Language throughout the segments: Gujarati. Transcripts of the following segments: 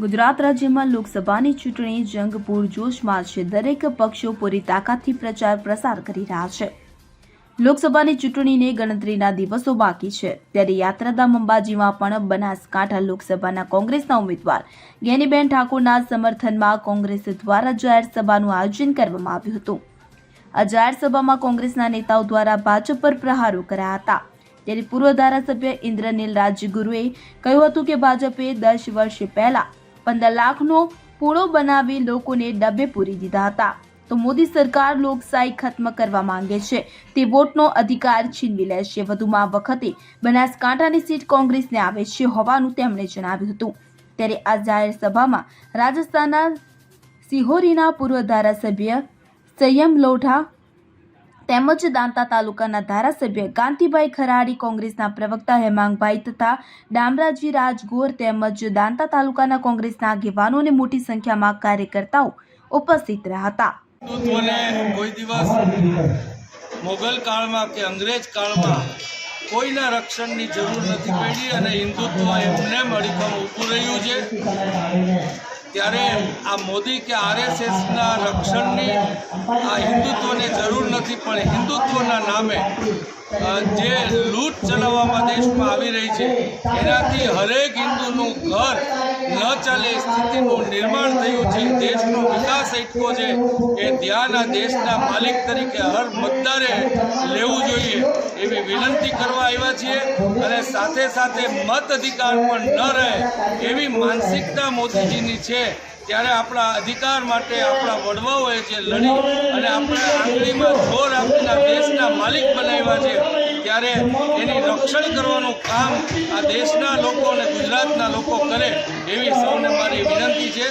ગુજરાત રાજ્યમાં લોકસભાની ચૂંટણી જંગ પૂરજોશમાં છે. દરેક પક્ષો પૂરી તાકાતથી પ્રચાર પ્રસાર કરી રહ્યા છે. લોકસભાની ચૂંટણીને ગણતરીના દિવસો બાકી છે. ત્યારે યાત્રાધામ અંબાજીમાં પણ બનાસકાંઠા લોકસભાના કોંગ્રેસના ઉમેદવાર ગેનીબેન ઠાકોરના સમર્થનમાં કોંગ્રેસ દ્વારા જાહેર સભાનું આયોજન કરવામાં આવ્યું હતું. આ જાહેર સભામાં કોંગ્રેસના નેતાઓ દ્વારા ભાજપ પર પ્રહારો કર્યા હતા. ત્યારે પૂર્વ ધારાસભ્ય ઇન્દ્રનીલ રાજગુરુએ કહ્યું હતું કે ભાજપે દસ વર્ષ પહેલા પંદર લાખનો પૂળો બનાવી લોકોને ડબે પૂરી દીધા હતા. તો મોદી સરકાર લોકશાહી ખત્મ કરવા માંગે છે. તે વોટનો અધિકાર છીનવી લેશે વધુમાં વખતે બનાસકાંઠાની સીટ કોંગ્રેસને આવે છે હોવાનું તેમણે જણાવ્યું હતું. ત્યારે આ જાહેર સભામાં રાજસ્થાનના સિહોરીના પૂર્વ ધારાસભ્ય સંયમ લોઢા તેમજ દાંતા તાલુકાના ધારાસભ્ય કાંતિભાઈ ખરાડી, કોંગ્રેસના પ્રવક્તા હેમાંગભાઈ તથા ડામરાજી રાજગોર તેમજ દાંતા તાલુકાના કોંગ્રેસના આગેવાનો અને મોટી સંખ્યામાં કાર્યકર્તાઓ ઉપસ્થિત રહ્યા હતા. મોગલ કાળમાં કે અંગ્રેજ કાળમાં કોઈના રક્ષણની જરૂર નથી પડી અને હિન્દુત્વ એમને અડીખમ ઊભું રહ્યું છે. ત્યારે આ મોદી કે આરએસએસના રક્ષણની આ હિન્દુત્વને જરૂર નથી, પણ હિન્દુત્વના નામે જે લૂંટ ચલાવવામાં દેશમાં આવી રહી છે, એનાથી હરેક હિન્દુનું ઘર ચાલે સ્થિતિનું નિર્માણ થયું છે. દેશનો વિકાસ અટકો છે એ ધ્યાન આ દેશના માલિક તરીકે હર મતદારે લેવું જોઈએ એવી વિનંતી કરવા આવ્યા છીએ અને સાથે સાથે મત અધિકાર પણ ન રહે એવી માનસિકતા મોદીજીની છે. ત્યારે આપણા અધિકાર માટે આપણા વડવાઓએ જે લડી અને આપણે આંગળીમાં જોર આપીને દેશના માલિક બનાવ્યા છે. ત્યારે એની રક્ષણ કરવાનું કામ આ દેશના લોકો અને ગુજરાતના લોકો કરે એવી સૌને મારી વિનંતી છે.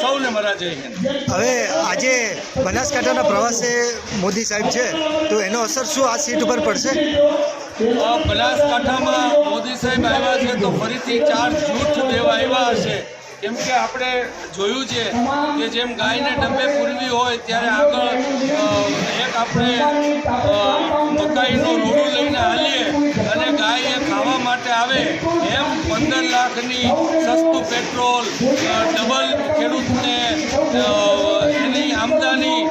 સૌને મારા જય હિન્દ. હવે આજે બનાસકાંઠાના પ્રવાસે મોદી સાહેબ છે તો એનો અસર શું આ સીટ ઉપર પડશે? બનાસકાંઠામાં મોદી સાહેબ આવ્યા છે તો ફરીથી ચાર જૂથ દેવા આવ્યા હશે. કેમ કે આપણે જોયું છે કે જેમ ગાયને ડબ્બે પૂરવી હોય ત્યારે આગળ એક આપણે અ, માટે આવે. એમ પંદર લાખની સસ્તું પેટ્રોલ ડબલ ખેડૂતને એની આમદાની.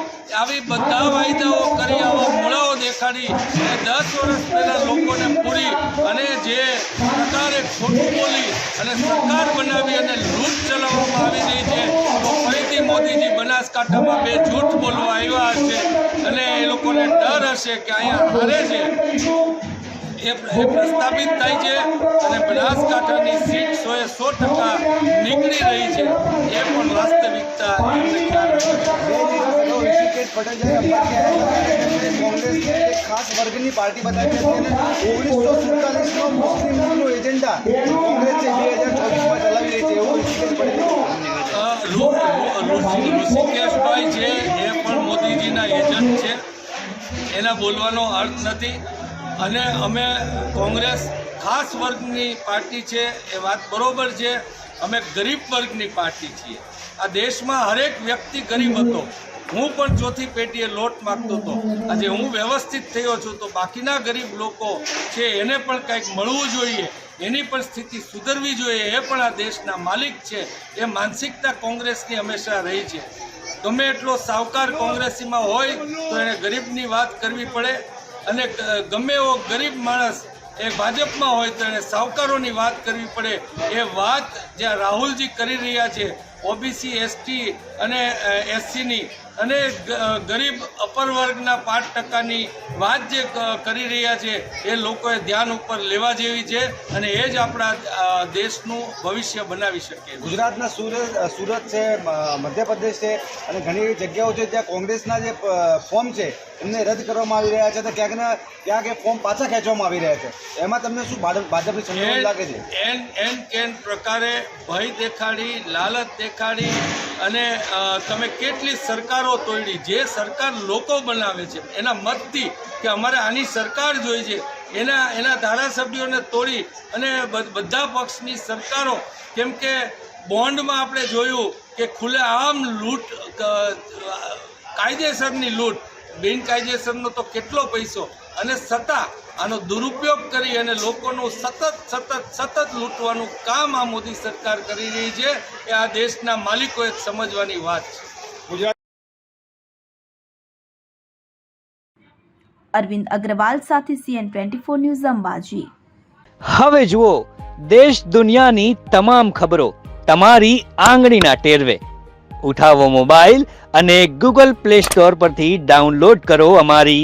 આવી બધા વાયદાઓ કરી આવો મૂળાઓ દેખાડી. અને દસ વર્ષ પહેલાં લોકોને પૂરી અને જે સરકારે ખોટું બોલી અને સરકાર બનાવી અને લૂંટ ચલાવવામાં આવી રહી છે, તો ફરીથી મોદીજી બનાસકાંઠામાં બે જૂઠ બોલવા આવ્યા હશે. અને એ લોકોને ડર હશે કે અહીંયા હારે છે. એ એ પ્રસ્થાપિત થાય છે અને બનાસકાંઠાની સીટ સોએ સો ટકા નીકળી રહી છે. એ પણ વાસ્તવિકતા ખાસ વર્ગની પાર્ટી બતાવી હતી ઓગણીસો છે, એ પણ મોદીજીના એજન્ટ છે. એના બોલવાનો અર્થ નથી. અને અમે કોંગ્રેસ ખાસ વર્ગની પાર્ટી છે, એ વાત બરોબર છે. અમે ગરીબ વર્ગની પાર્ટી છીએ. આ દેશમાં હરેક વ્યક્તિ ગરીબ હતો. હું પણ ચોથી પેટીએ લોટ માગતો હતો. આજે હું વ્યવસ્થિત થયો છું તો બાકીના ગરીબ લોકો છે, એને પણ કંઈક મળવું જોઈએ, એની પણ સ્થિતિ સુધરવી જોઈએ, એ પણ આ દેશના માલિક છે. એ માનસિકતા કોંગ્રેસની હંમેશા રહી છે. ગમે એટલો સાવકાર કોંગ્રેસીમાં હોય, તો એને ગરીબની વાત કરવી પડે. અને ગમે એવો ગરીબ માણસ એ ભાજપમાં હોય તો એને સાવકારોની વાત કરવી પડે. એ વાત જ્યાં રાહુલજી કરી રહ્યા છે ઓબીસી એસટી અને એસસીની અને ગરીબ અપર વર્ગના પાંચ ટકાની વાત જે કરી રહ્યા છે એ લોકોએ ધ્યાન ઉપર લેવા જેવી છે અને એ જ આપણા દેશનું ભવિષ્ય બનાવી શકે ગુજરાતના સુરત સુરત છે મધ્યપ્રદેશ છે અને ઘણી એવી જગ્યાઓ છે ત્યાં કોંગ્રેસના જે ફોર્મ છે એમને રદ કરવામાં આવી રહ્યા છે તો ક્યાંક ને ક્યાંક એ ફોર્મ પાછા ખેંચવામાં આવી રહ્યા છે. એમાં તમને શું ભાજપ ભાજપની સંજોગ લાગે છે? એન એન કેન પ્રકારે ભય દેખાડી લાલચ દેખાડી અને તમે કેટલી સરકારો તોડી, જે સરકાર લોકો બનાવે છે, એના મતથી કે અમારે આની સરકાર જોઈ છે, એના એના ધારાસભ્યોને તોડી અને બધા પક્ષની સરકારો, કેમ કે બોન્ડમાં આપણે જોયું કે ખુલ્લેઆમ લૂંટ કાયદેસરની લૂંટ, બિનકાયદેસરનો તો કેટલો પૈસો, અને છતાં આનો દુરુપયોગ કરી અને લોકોનું સતત સતત સતત લૂંટવાનું કામ આ મોદી સરકાર કરી રહી છે એ આ દેશના માલિકોએ સમજવાની વાત છે. ગુજરાત અરવિંદ અગ્રવાલ સાથે CN twenty four news Ambaji. હવે જુઓ દેશ દુનિયાની તમામ ખબરો તમારી આંગળીના ટેરવે. ઉઠાવો મોબાઈલ અને ગૂગલ પ્લે સ્ટોર પરથી ડાઉનલોડ કરો અમારી